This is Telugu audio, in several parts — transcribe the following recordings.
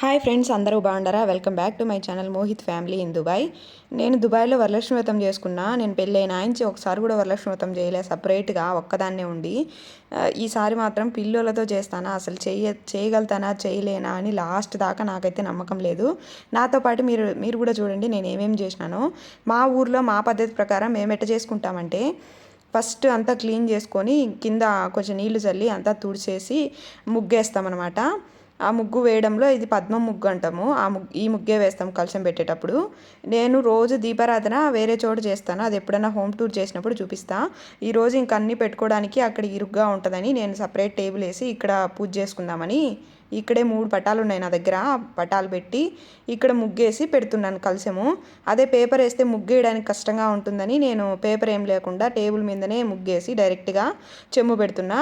హాయ్ ఫ్రెండ్స్ అందరూ బాగుండరా? Welcome back to my channel Mohit family in Dubai. నేను దుబాయ్లో వరలక్ష్మి వ్రతం చేసుకున్నా. నేను పెళ్ళైన ఆయించి ఒకసారి కూడా వరలక్ష్మి వ్రతం చేయలే. సపరేట్గా ఒక్కదాన్నే ఉండి ఈసారి మాత్రం పిల్లలతో చేస్తానా? అసలు చేయ చేయగలుగుతానా? చేయలేనా? అని లాస్ట్ దాకా నాకైతే నమ్మకం లేదు. నాతో పాటు మీరు మీరు కూడా చూడండి నేను ఏమేమి చేసినానో. మా ఊర్లో మా పద్ధతి ప్రకారం మేము ఎట్ట చేసుకుంటామంటే ఫస్ట్ అంతా క్లీన్ చేసుకొని కింద కొంచెం నీళ్ళు చల్లి అంతా తుడిచేసి ముగ్గేస్తామన్నమాట. ఆ ముగ్గు వేయడంలో ఇది పద్మ ముగ్గు అంటాము. ఆ ముగ్గు ఈ ముగ్గే వేస్తాం కలశం పెట్టేటప్పుడు. నేను రోజు దీపారాధన వేరే చోట చేస్తాను. అది ఎప్పుడైనా హోమ్ టూర్ చేసినప్పుడు చూపిస్తా. ఈరోజు ఇంక అన్నీ పెట్టుకోవడానికి అక్కడ ఇరుగ్గా ఉంటుందని నేను సపరేట్ టేబుల్ వేసి ఇక్కడ పూజ చేసుకుందామని ఇక్కడే మూడు పటాలు ఉన్నాయి నా దగ్గర. పటాలు పెట్టి ఇక్కడ ముగ్గేసి పెడుతున్నాను కలశము. అదే పేపర్ వేస్తే ముగ్గేయడానికి కష్టంగా ఉంటుందని నేను పేపర్ ఏం లేకుండా టేబుల్ మీదనే ముగ్గేసి డైరెక్ట్గా చెమ్ము పెడుతున్నా.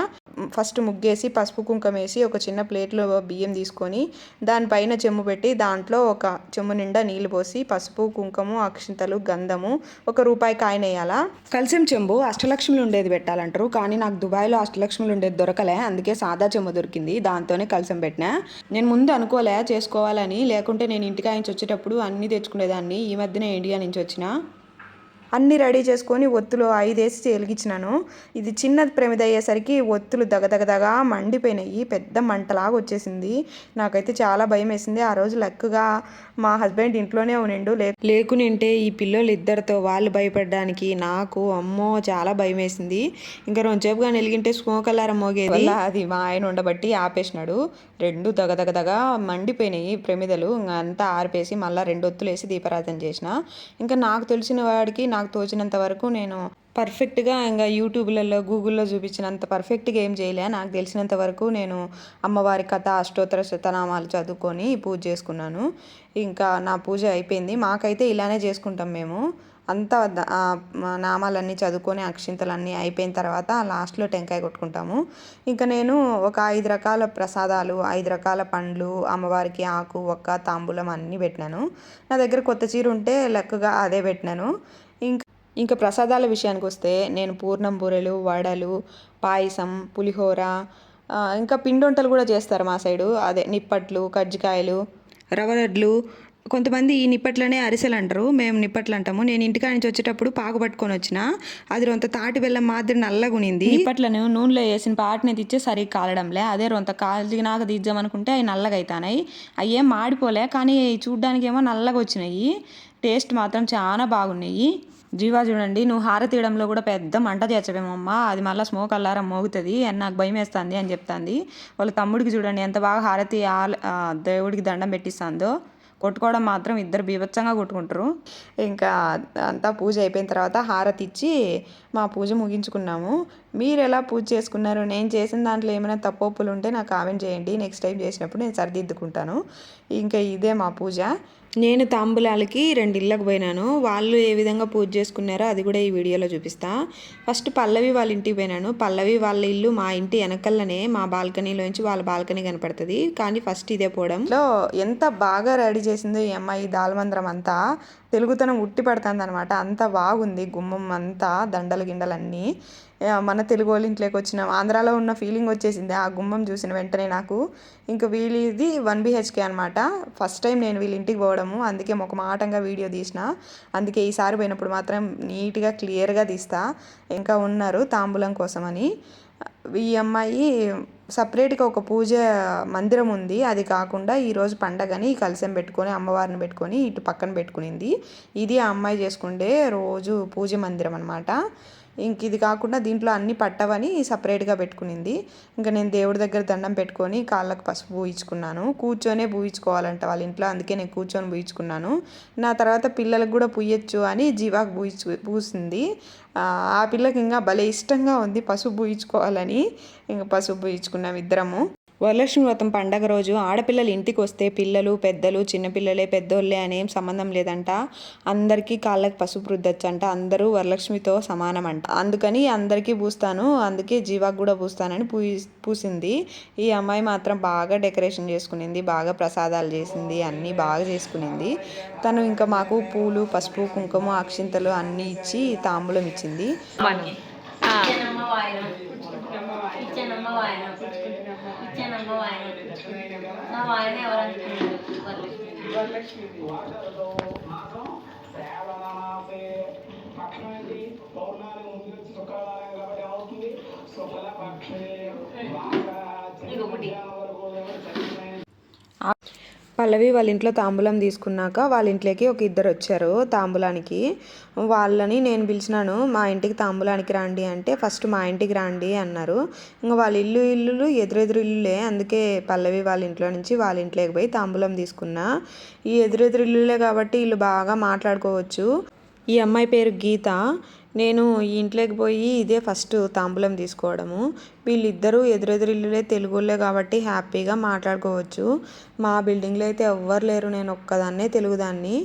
ఫస్ట్ ముగ్గేసి పసుపు కుంకం వేసి ఒక చిన్న ప్లేట్లో బియ్యం తీసుకొని దానిపైన చెమ్ము పెట్టి దాంట్లో ఒక చెమ్ము నిండా నీళ్ళు పోసి పసుపు కుంకము అక్షింతలు గంధము ఒక రూపాయి కాయన వేయాలా? కలశం చెంబు అష్టలక్ష్ములు ఉండేది పెట్టాలంటారు. కానీ నాకు దుబాయ్లో అష్టలక్ష్ములు ఉండేది దొరకలే. అందుకే సాదా చెంబు దొరికింది. దాంతోనే కలశం పెట్టినా నేను ముందు అనుకోలే చేసుకోవాలని లేకుంటే నేను ఇంటికాయ నుంచి వచ్చేటప్పుడు అన్నీ తెచ్చుకునేదాన్ని ఈ మధ్యనే ఇండియా నుంచి వచ్చిన. అన్నీ రెడీ చేసుకొని ఒత్తులు ఐదేసి వెలిగించినాను. ఇది చిన్న ప్రమిద అయ్యేసరికి ఒత్తులు దగదగదగా మండిపోయినాయి. పెద్ద మంటలాగా వచ్చేసింది. నాకైతే చాలా భయం వేసింది. ఆ రోజు లెక్కగా మా హస్బెండ్ ఇంట్లోనే ఉనిండు లే లేకునింటే ఈ పిల్లలు ఇద్దరితో వాళ్ళు భయపడడానికి నాకు అమ్మో చాలా భయం వేసింది. ఇంకా రెండుసేపుగా వెలిగింటే స్మోక్ అలారం మోగేది. వల్ల అది మా ఆయన ఉండబట్టి ఆపేసినాడు. రెండు దగదగదగా మండిపోయినాయి ప్రమిదలు. ఇంకా అంతా ఆరిపేసి మళ్ళీ రెండు ఒత్తులు వేసి దీపారాధన చేసిన. ఇంకా నాకు తెలిసిన వాడికి నాకు తోచినంత వరకు నేను పర్ఫెక్ట్గా ఇంకా యూట్యూబ్లలో గూగుల్లో చూపించినంత పర్ఫెక్ట్గా ఏం చేయలే. నాకు తెలిసినంత వరకు నేను అమ్మవారి కథ అష్టోత్తర శతనామాలు చదువుకొని పూజ చేసుకున్నాను. ఇంకా నా పూజ అయిపోయింది. మాకైతే ఇలానే చేసుకుంటాం మేము. అంతా నామాలన్నీ చదువుకొని అక్షింతలన్నీ అయిపోయిన తర్వాత లాస్ట్లో టెంకాయ కొట్టుకుంటాము. ఇంకా నేను ఒక ఐదు రకాల ప్రసాదాలు ఐదు రకాల పండ్లు అమ్మవారికి ఆకు ఒక్క తాంబూలం అన్నీ పెట్టినాను. నా దగ్గర కొత్త చీర ఉంటే లెక్కగా అదే పెట్టినాను. ఇంకా ఇంకా ప్రసాదాల విషయానికి వస్తే నేను పూర్ణం బూరెలు వడలు పాయసం పులిహోర ఇంకా పిండి వంటలు కూడా చేస్తారు మా సైడు. అదే నిప్పట్లు కజ్జికాయలు. రవ్వ లడ్లు కొంతమంది ఈ నిప్పట్లనే అరిసెలు అంటారు మేము నిప్పట్లు అంటాము నేను ఇంటికాడ నుంచి వచ్చేటప్పుడు పాకు పట్టుకొని వచ్చిన అది రొంత తాటి బెల్లం మాదిరి నల్లగునింది నిప్పట్లను నూనెలో వేసిన పాటిని తెచ్చే సరిగ్గా కాలడంలే. అదే రొంత కాల్చినాక తీద్దామనుకుంటే అవి నల్లగా అవుతాయి అవి ఏం మాడిపోలే కానీ చూడ్డానికి ఏమో నల్లగా వచ్చినాయి. టేస్ట్ మాత్రం చాలా బాగున్నాయి. జీవా చూడండి నువ్వు హార తీయడంలో కూడా పెద్ద మంట చేర్చడమమ్మా అది మళ్ళీ స్మోక్ అల్లారం మోగుతుంది. అని నాకు భయం వేస్తుంది అని చెప్తాంది. వాళ్ళ తమ్ముడికి చూడండి ఎంత బాగా హారతి ఆ, దేవుడికి దండం పెట్టిస్తుందో. కొట్టుకోవడం మాత్రం ఇద్దరు బీభత్సంగా కొట్టుకుంటారు. ఇంకా అంతా పూజ అయిపోయిన తర్వాత హారతి ఇచ్చి మా పూజ ముగించుకున్నాము. మీరు ఎలా పూజ చేసుకున్నారు నేను చేసిన దాంట్లో ఏమైనా తప్పొప్పులు ఉంటే నాకు కామెంట్ చేయండి. నెక్స్ట్ టైం చేసినప్పుడు నేను సరిదిద్దుకుంటాను. ఇంకా ఇదే మా పూజ. నేను తాంబూలాలకి రెండు ఇళ్ళకి పోయినాను. వాళ్ళు ఏ విధంగా పూజ చేసుకున్నారో అది కూడా ఈ వీడియోలో చూపిస్తా. ఫస్ట్ పల్లవి వాళ్ళ ఇంటికి పోయినాను. పల్లవి వాళ్ళ ఇల్లు మా ఇంటి వెనకల్లనే మా బాల్కనీలోంచి వాళ్ళ బాల్కనీ కనపడుతుంది. కానీ ఫస్ట్ ఇదే పోవడంలో ఎంత బాగా రెడీ చేసిందో ఈ అమ్మాయి దాల్మంద్రం అంతా. తెలుగుతనం ఉట్టి పడుతుంది అనమాట అంత బాగుంది. గుమ్మం అంతా దండలు గిండలన్నీ. మన తెలుగు వాళ్ళ ఇంట్లోకి వచ్చిన. ఆంధ్రాలో ఉన్న ఫీలింగ్ వచ్చేసింది. ఆ గుమ్మం చూసిన వెంటనే నాకు. ఇంకా వీళ్ళది వన్ బిహెచ్కే అనమాట ఫస్ట్ టైం నేను వీళ్ళ ఇంటికి పోవడము. అందుకే ఒక మాటంగా వీడియో తీసిన. అందుకే ఈసారి పోయినప్పుడు మాత్రం నీట్గా క్లియర్గా తీస్తా. ఇంకా ఉన్నారు తాంబూలం కోసమని ఈ అమ్మాయి సపరేట్గా ఒక పూజ మందిరం ఉంది. అది కాకుండా ఈరోజు పండగని కలిసం పెట్టుకొని అమ్మవారిని పెట్టుకొని ఇటు పక్కన పెట్టుకునింది. ఇది ఆ అమ్మాయి చేసుకుండే రోజు పూజ మందిరం అనమాట ఇంక ఇది కాకుండా దీంట్లో అన్ని పట్టవని సపరేట్గా పెట్టుకునింది. ఇంకా నేను దేవుడి దగ్గర దండం పెట్టుకొని కాళ్ళకు పసుపు పూయించుకున్నాను. కూర్చొనే పూయించుకోవాలంట వాళ్ళ ఇంట్లో అందుకే నేను కూర్చొని పూయించుకున్నాను. నా తర్వాత పిల్లలకు కూడా పూయొచ్చు అని జీవాకు పూయించు పూసింది. ఆ పిల్లకి ఇంకా భలే ఇష్టంగా ఉంది పసుపు పూయించుకోవాలని. ఇంకా పసుపు పూయించుకున్నాం ఇద్దరము. వరలక్ష్మి వ్రతం పండగ రోజు ఆడపిల్లలు ఇంటికి వస్తే పిల్లలు పెద్దలు చిన్నపిల్లలే పెద్దోళ్ళే అనేం సంబంధం లేదంట. అందరికీ కాళ్ళకి పసుపు రుద్దచ్చంట. అందరూ వరలక్ష్మితో సమానం అంట అందుకని అందరికీ పూస్తాను. అందుకే జీవాకు కూడా పూస్తానని పూ పూసింది. ఈ అమ్మాయి మాత్రం బాగా డెకరేషన్ చేసుకునింది. బాగా ప్రసాదాలు చేసింది. అన్నీ బాగా చేసుకునింది. తను ఇంకా మాకు పూలు పసుపు కుంకుమ అక్షింతలు అన్నీ ఇచ్చి తాంబూలం ఇచ్చింది. ఇచ్చానమ్మ వాయనం ఇచ్చానమ్మ వాయనం ఇచ్చానమ్మ వాయనం నా వాయన ఎవరు అనుకున్నారు వరలక్ష్మి పల్లవి వాళ్ళ ఇంట్లో తాంబూలం తీసుకున్నాక వాళ్ళ ఇంట్లోకి ఒక ఇద్దరు వచ్చారు తాంబూలానికి. వాళ్ళని నేను పిలిచినాను మా ఇంటికి తాంబూలానికి రండి అంటే ఫస్ట్ మా ఇంటికి రండి అన్నారు. ఇంకా వాళ్ళ ఇల్లు ఇల్లులు ఎదురెదురు ఇల్లులే అందుకే పల్లవి వాళ్ళ ఇంట్లో నుంచి వాళ్ళ ఇంట్లోకి పోయి తాంబూలం తీసుకున్నా. ఈ ఎదురెదురు ఇల్లులే కాబట్టి వీళ్ళు బాగా మాట్లాడుకోవచ్చు. ఈ అమ్మాయి పేరు గీత. నేను ఈ ఇంట్లోకి పోయి ఇదే ఫస్ట్ తాంబూలం తీసుకోవడము. వీళ్ళిద్దరూ ఎదురెదురిల్లులే తెలుగులే కాబట్టి హ్యాపీగా మాట్లాడుకోవచ్చు. మా బిల్డింగ్లో అయితే ఎవ్వరు లేరు నేను ఒక్కదాన్నే తెలుగుదాన్ని.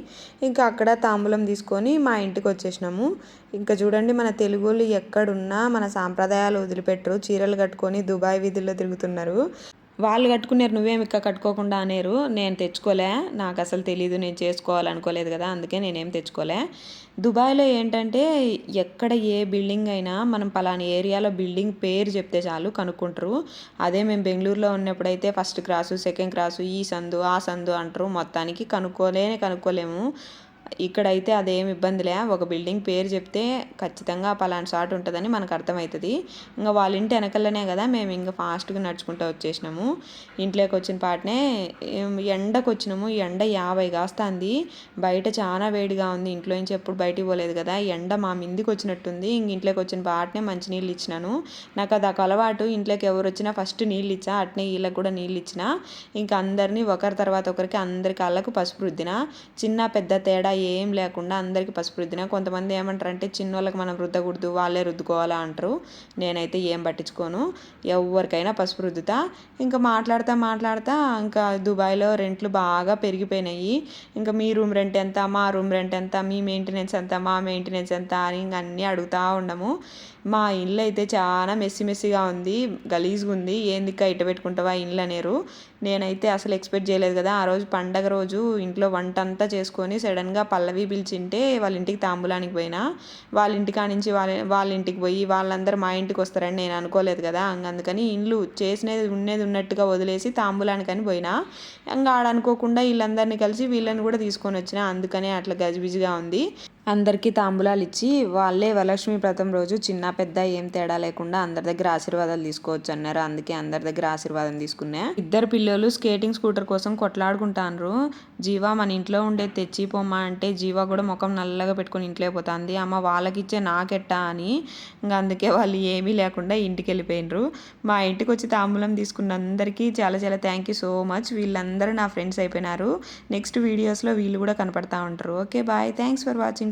ఇంకా అక్కడ తాంబూలం తీసుకొని మా ఇంటికి వచ్చేసినాము. ఇంకా చూడండి మన తెలుగులు ఎక్కడున్నా మన సాంప్రదాయాలు వదిలిపెట్టరు చీరలు కట్టుకొని దుబాయ్ వీధుల్లో తిరుగుతున్నారు. వాళ్ళు కట్టుకున్నారు నువ్వేం ఇక్కడ కట్టుకోకుండా అనేరు. నేను తెచ్చుకోలే నాకు అసలు తెలీదు నేను చేసుకోవాలనుకోలేదు కదా అందుకే నేనేం తెచ్చుకోలే. దుబాయ్లో ఏంటంటే ఎక్కడ ఏ బిల్డింగ్ అయినా మనం పలానా ఏరియాలో బిల్డింగ్ పేరు చెప్తే చాలు కనుక్కుంటారు. అదే మేము బెంగళూరులో ఉన్నప్పుడైతే ఫస్ట్ క్రాసు సెకండ్ క్రాసు ఈ సందు ఆ సందు అంటారు. మొత్తానికి కనుక్కోలేనే కనుక్కోలేము. ఇక్కడైతే అదేం ఇబ్బందిలే ఒక బిల్డింగ్ పేరు చెప్తే ఖచ్చితంగా పలానా షాట్ ఉంటుందని మనకు అర్థమవుతుంది. ఇంకా వాళ్ళ ఇంటి వెనకల్లనే కదా మేము ఇంకా ఫాస్ట్గా నడుచుకుంటూ వచ్చేసినాము. ఇంట్లోకి వచ్చిన పాటనే ఎండకు వచ్చినాము ఎండ యాభై కాస్తుంది. బయట చాలా వేడిగా ఉంది. ఇంట్లో నుంచి ఎప్పుడు బయటికి పోలేదు కదా. ఎండ మా మిందికి వచ్చినట్టుంది. ఇంక ఇంట్లోకి వచ్చిన పాటనే మంచి నీళ్ళు ఇచ్చినాను. నాకు అది ఒక అలవాటు. ఇంట్లోకి ఎవరు వచ్చినా ఫస్ట్ నీళ్ళు ఇచ్చా. అట్నే వీళ్ళకి కూడా నీళ్ళు ఇచ్చిన. ఇంకా అందరినీ ఒకరి తర్వాత ఒకరికి అందరి కళ్ళకు పసుపు రుద్దిన. చిన్న పెద్ద తేడా ఏం లేకుండా అందరికీ పసుపు రుద్దిన. కొంతమంది ఏమంటారు అంటే చిన్నోళ్ళకి మనం రుద్దకూడదు వాళ్ళే రుద్దుకోవాలా అంటారు. నేనైతే ఏం పట్టించుకోను. ఎవరికైనా పసుపు రుద్దుతా. ఇంకా మాట్లాడుతా మాట్లాడుతా ఇంకా దుబాయ్లో రెంట్లు బాగా పెరిగిపోయినాయి. ఇంకా మీ రూమ్ రెంట్ ఎంత మా రూమ్ రెంట్ ఎంత మీ మెయింటెనెన్స్ ఎంత మా మెయింటెనెన్స్ ఎంత అని ఇంక అన్నీ అడుగుతూ ఉండము. మా ఇల్లు అయితే చాలా మెస్సి మెస్సిగా ఉంది గలీజ్గా ఉంది. ఏందిక్క ఇట్ట పెట్టుకుంటావా? ఇల్లు అనేరు. నేనైతే అసలు ఎక్స్పెక్ట్ చేయలేదు కదా. ఆ రోజు పండగ రోజు ఇంట్లో వంట అంతా చేసుకొని సడన్గా పల్లవి పిలిచింటే వాళ్ళ ఇంటికి తాంబూలానికి పోయినా. వాళ్ళ ఇంటికా నుంచి వాళ్ళ వాళ్ళ ఇంటికి పోయి వాళ్ళందరూ మా ఇంటికి వస్తారని నేను అనుకోలేదు కదా. అందుకని ఇల్లు చేసినది ఉన్నది ఉన్నట్టుగా వదిలేసి తాంబూలానికని పోయినా. ఇంకా ఆడ అనుకోకుండా వీళ్ళందరినీ కలిసి వీళ్ళని కూడా తీసుకొని వచ్చిన. అందుకనే అట్లా గజిబిజిగా ఉంది. అందరికీ తాంబూలాలు ఇచ్చి వాళ్ళే వరలక్ష్మి వ్రతం రోజు చిన్న పెద్ద ఏం తేడా లేకుండా అందరి దగ్గర ఆశీర్వాదాలు తీసుకోవచ్చు అన్నారు. అందుకే అందరి దగ్గర ఆశీర్వాదం తీసుకున్నా. ఇద్దరు పిల్లలు స్కేటింగ్ స్కూటర్ కోసం కొట్లాడుకుంటాన్రు. జీవా మన ఇంట్లో ఉండే తెచ్చి పొమ్మ అంటే జీవా కూడా ముఖం నల్లగా పెట్టుకొని ఇంట్లో పోతుంది. అమ్మ వాళ్ళకి ఇచ్చే నాకెట్టా అని ఇంకా అందుకే వాళ్ళు ఏమీ లేకుండా ఇంటికి వెళ్ళిపోయినరు మా ఇంటికి వచ్చి తాంబూలం తీసుకున్న అందరికీ చాలా చాలా థ్యాంక్ యూ సో మచ్ వీళ్ళందరూ నా ఫ్రెండ్స్ అయిపోయినారు. నెక్స్ట్ వీడియోస్లో వీళ్ళు కూడా కనపడతా ఉంటారు. Okay bye thanks for watching